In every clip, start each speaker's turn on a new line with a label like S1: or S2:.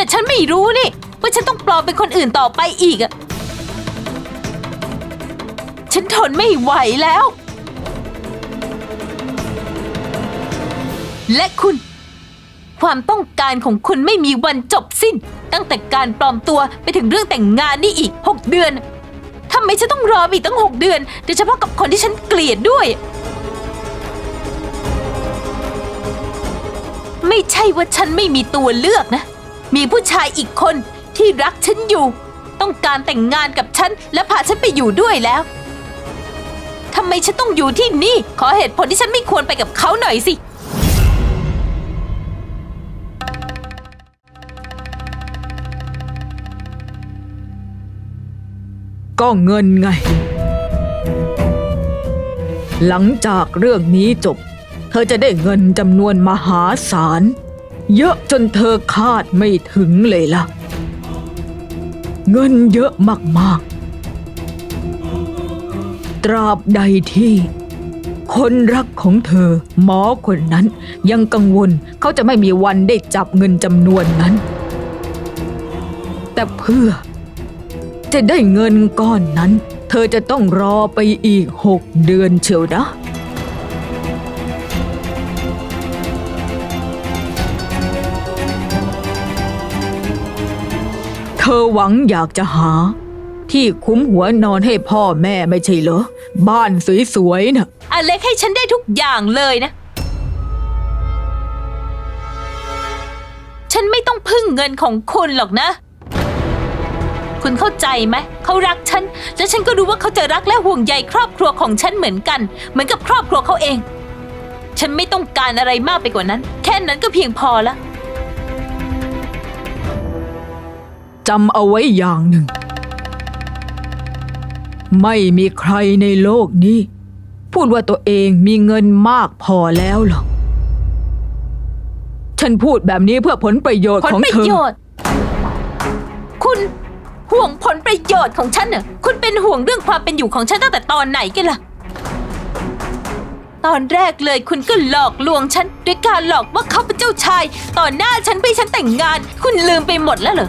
S1: แต่ฉันไม่รู้นี่ ว่าฉันต้องปลอมเป็นคนอื่นต่อไปอีกอะฉันทนไม่ไหวแล้ว และคุณ ความต้องการของคุณไม่มีวันจบสิ้น ตั้งแต่การปลอมตัวไปถึงเรื่องแต่งงานนี่อีก 6 เดือนทำไมฉันต้องรออีกตั้ง 6 เดือนโดยเฉพาะกับคนที่ฉันเกลียดด้วย ไม่ใช่ว่าฉันไม่มีตัวเลือกนะ มีผู้ชายอีกคนที่รักฉันอยู่ ต้องการแต่งงานกับฉันและพาฉันไปอยู่ด้วยแล้วทำไมฉันต้องอยู่ที่นี่ ขอเหตุผลที่ฉันไม่ควรไปกับเขาหน่อยสิ
S2: ก็เงินไง หลังจากเรื่องนี้จบ เธอจะได้เงินจำนวนมหาศาล เยอะจนเธอคาดไม่ถึงเลยล่ะ เงินเยอะมากๆ ตราบใดที่ คนรักของเธอ หมอคนนั้นยังกังวลเขาจะไม่มีวันได้จับเงินจำนวนนั้น แต่เพื่อ จะได้เงินก้อนนั้น เธอจะต้องรอไปอีกหกเดือนเชียวนะ เธอหวังอยากจะหา ที่คุ้มหัวนอนให้พ่อแม่ไม่ใช่เหรอ บ้านสวยๆน่ะ
S1: อเล็กให้ฉันได้ทุกอย่างเลยนะ ฉันไม่ต้องพึ่งเงินของคุณหรอกนะ คุณเข้าใจไหม เขารักฉัน และฉันก็รู้ว่าเขาจะรักและห่วงใยครอบครัวของฉันเหมือนกัน เหมือนกับครอบครัวเขาเอง ฉันไม่ต้องการอะไรมากไปกว่านั้น แค่นั้นก็เพียงพอละ
S2: จำเอาไว้อย่างหนึ่ง ไม่มีใครในโลกนี้ พูดว่าตัวเองมีเงินมากพอแล้วหรอก ฉันพูดแบบนี้เพื่อผลประโยชน์
S1: ผล
S2: ของ
S1: ประ
S2: เธอ
S1: โยชน์ คุณห่วงผลประโยชน์ของฉันเหรอคุณเป็นห่วงเรื่องความเป็นอยู่ของฉันตั้งแต่ตอนไหนกันล่ะ ตอนแรกเลยคุณก็หลอกลวงฉันด้วยการหลอกว่าเขาเป็นเจ้าชาย ต่อหน้าฉันไปฉันแต่งงาน คุณลืมไปหมดแล้วเหรอ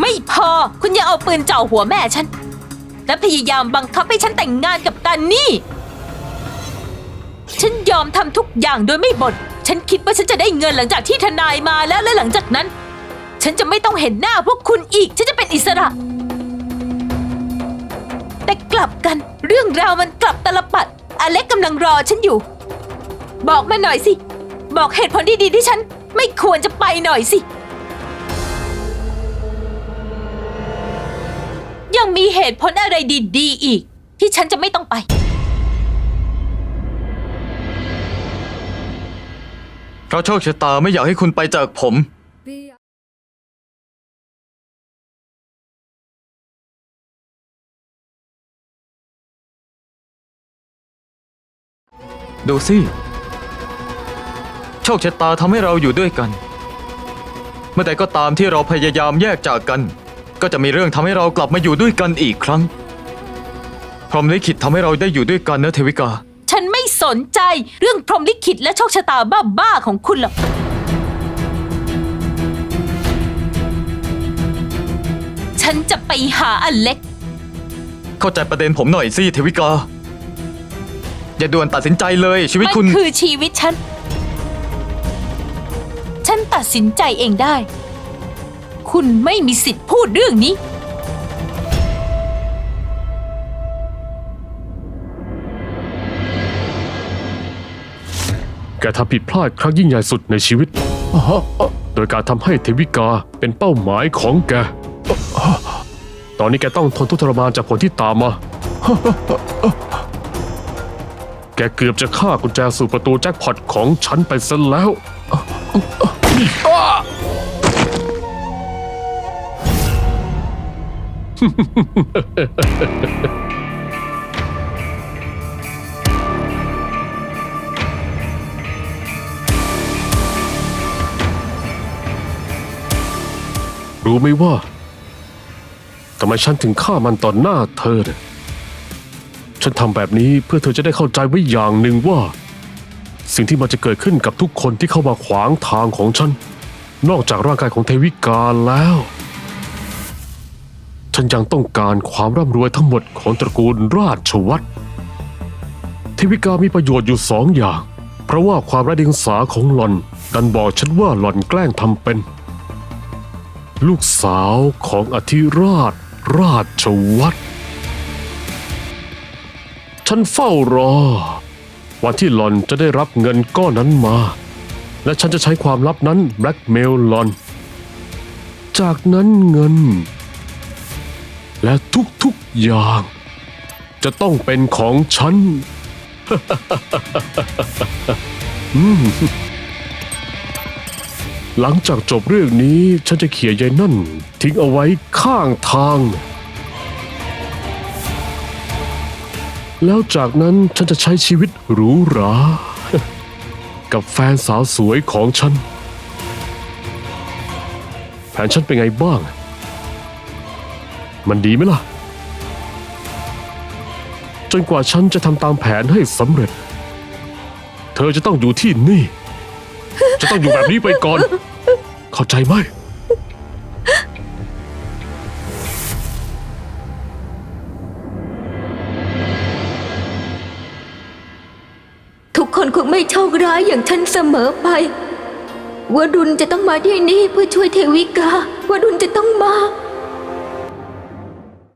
S1: ไม่พอคุณยังเอาปืนเจ่อหัวแม่ฉัน และพยายามบังคับให้ฉันแต่งงานกับกันนี่ ฉันยอมทำทุกอย่างโดยไม่บ่นฉันคิดว่าฉันจะได้เงินหลังจากที่ทนายมาแล้วและหลังจากนั้น ฉันจะไม่ต้องเห็นหน้าพวกคุณอีก ฉันจะเป็นอิสระ แต่กลับกันเรื่องราวมันกลับตลปัด อเล็กกำลังรอฉันอยู่ บอกมาหน่อยสิ บอกเหตุผลดีๆที่ฉัน ไม่ควรจะไปหน่อยสิ มีเหตุผลอะไรดีๆอีก ที่ฉันจะไม่ต้องไป
S3: เพราะโชคชะตาไม่อยากให้คุณไปจากผม ดูสิ โชคชะตาทำให้เราอยู่ด้วยกัน เมื่อใดก็ตามที่เราพยายามแยกจากกัน ก็จะมีเรื่องทำให้เรากลับมาอยู่ด้วยกันอีกครั้ง พรหมลิขิตทำให้เราได้อยู่ด้วยกันนะเทวิกา
S1: ฉันไม่สนใจเรื่องพรหมลิขิตและโชคชะตาบ้าๆของคุณหรอก ฉันจะไปหาอเล็ก
S3: เข้าใจประเด็นผมหน่อยสิเทวิกา อย่าด่วนตัดสินใจเลยชีวิต
S1: มัน
S3: คุณ
S1: คือชีวิตฉัน ฉันตัดสินใจเองได้ คุณไม่มีสิทธิ์พูดเรื่องนี้
S4: แกทำผิดพลาดครั้งยิ่งใหญ่สุดในชีวิต โดยการทำให้เทวิกาเป็นเป้าหมายของแก ตอนนี้แกต้องทนทุกข์ทรมานจากผลที่ตามมา แกเกือบจะฆ่ากุญแจสู่ประตูแจ็คพอตของฉันไปซะแล้ว รู้ไหมว่าทำไมฉันถึงฆ่ามันต่อหน้าเธอเนี่ยฉันทำแบบนี้เพื่อเธอจะได้เข้าใจไว้อย่างหนึ่งว่า สิ่งที่มันจะเกิดขึ้นกับทุกคนที่เข้ามาขวางทางของฉัน นอกจากร่างกายของเทวิกาแล้ว ฉันยังต้องการความร่ำรวยทั้งหมดของตระกูลราชวัตรเทวิกามีประโยชน์อยู่สองอย่าง เพราะว่าความร้เดียงสาของหล่อนดันบอกฉันว่าหล่อนแกล้งทำเป็น ลูกสาวของอธิราชราชวัตรฉันเฝ้ารอ วันที่หลอนจะได้รับเงินก้อนนั้นมา และฉันจะใช้ความลับนั้นแบล็กเมลหลอน จากนั้นเงิน และทุกๆอย่าง จะต้องเป็นของฉัน อืมหลังจากจบเรื่องนี้ฉันจะเขี่ยยายนั่น ทิ้งเอาไว้ข้างทาง แล้วจากนั้นฉันจะใช้ชีวิตหรูหรา กับแฟนสาวสวยของฉัน แผนฉันเป็นไงบ้าง มันดีไหมล่ะ จนกว่าฉันจะทำตามแผนให้สำเร็จ เธอจะต้องอยู่ที่นี่ จะต้องอยู่แบบนี้ไปก่อน เข้าใจไหม
S5: ทุกคนคงไม่โชคร้ายอย่างฉันเสมอไปวดุลจะต้องมาที่นี่เพื่อช่วยเทวิกาวดุลจะต้องมา